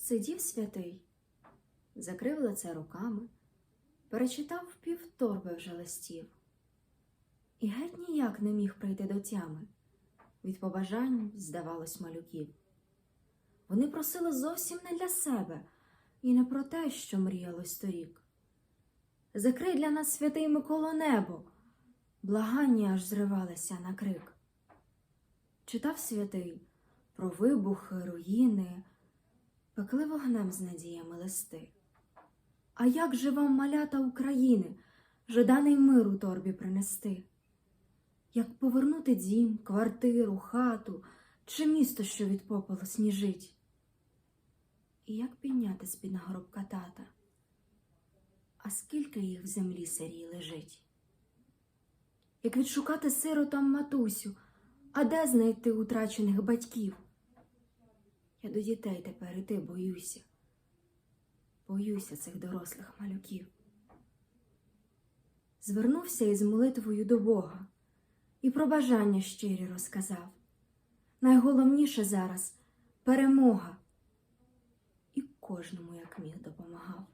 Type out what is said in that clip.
Сидів святий, закрив лице руками, перечитав півторби вже листів. І геть ніяк не міг прийти до тями від побажань, здавалось, малюків. Вони просили зовсім не для себе і не про те, що мріялось торік. Закрий для нас святий Миколо небо, благання аж зривалися на крик. Читав святий про вибухи, руїни, пекли вогнем з надіями листи. А як же вам малята України, жаданий мир у торбі принести? Як повернути дім, квартиру, хату чи місто, що від попелу сніжить? І як підняти з-під нагробка тата? А скільки їх в землі сирій лежить? Як відшукати сиротам матусю, а де знайти утрачених батьків? Я до дітей тепер іти боюся, боюся цих дорослих малюків. Звернувся із молитвою до Бога і про бажання щирі розказав. Найголовніше зараз перемога. І кожному, як міг, допомагав.